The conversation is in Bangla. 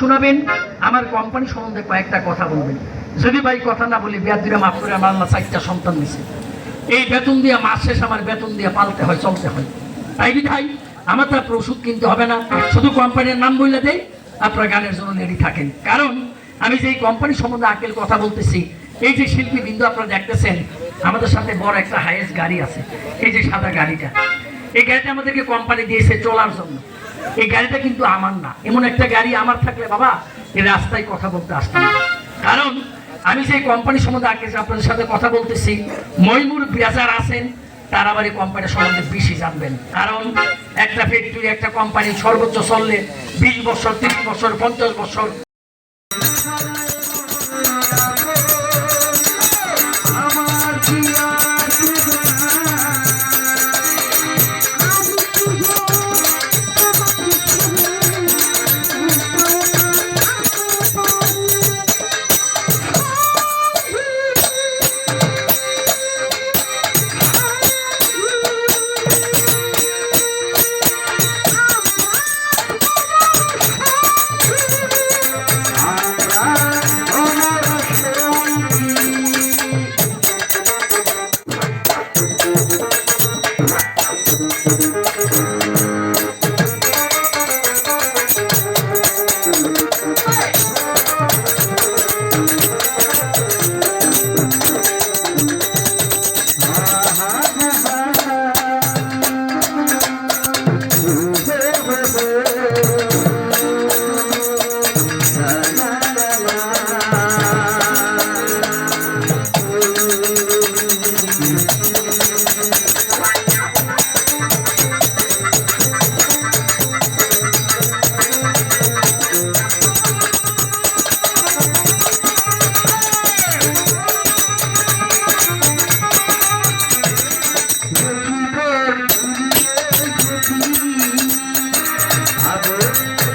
শোনাবেন, আমার কোম্পানি সম্বন্ধে কয়েকটা কথা বলবেন। যদি ভাই কথা না বলি বিয়ার মাফ করে আমার আল্লাহ চারটা সন্তান দিছে। এই বেতন দিয়ে মাস শেষ আমার বেতন দিয়ে পালতে হয়, চলতে হয়। তাই বিধাই আমার তার ওষুধ কিনতে হবে না, শুধু কোম্পানির নাম বললে দেই, আপনার গানের জন্য রেডি থাকেন। কারণ আমি যে কোম্পানি সম্বন্ধে আকেল কথা বলতেছি, এই যে শিল্পী বিন্দু আপনারা দেখতেছেন, আমাদের সাথে বড় একটা হাইয়েস্ট গাড়ি আছে। এই যে সাদা গাড়িটা। এই গাড়িটা আমাদেরকে কোম্পানি দিয়েছে চলার জন্য। এই গাড়িটা কিন্তু আমার না। এমন একটা গাড়ি আমার থাকলে বাবা এই রাস্তায় কথা বলতে আসতাম। কারণ আমি সেই কোম্পানি সম্বন্ধে আগে আপনাদের সাথে কথা বলতেছি ময়মুর বেজার আছেন, তারা আবার এই কোম্পানির সম্বন্ধে বেশি জানবেন। কারণ একটা ফ্যাক্টরি একটা কোম্পানি সর্বোচ্চ চললে বিশ বছর, তিরিশ বছর, পঞ্চাশ বছর। Música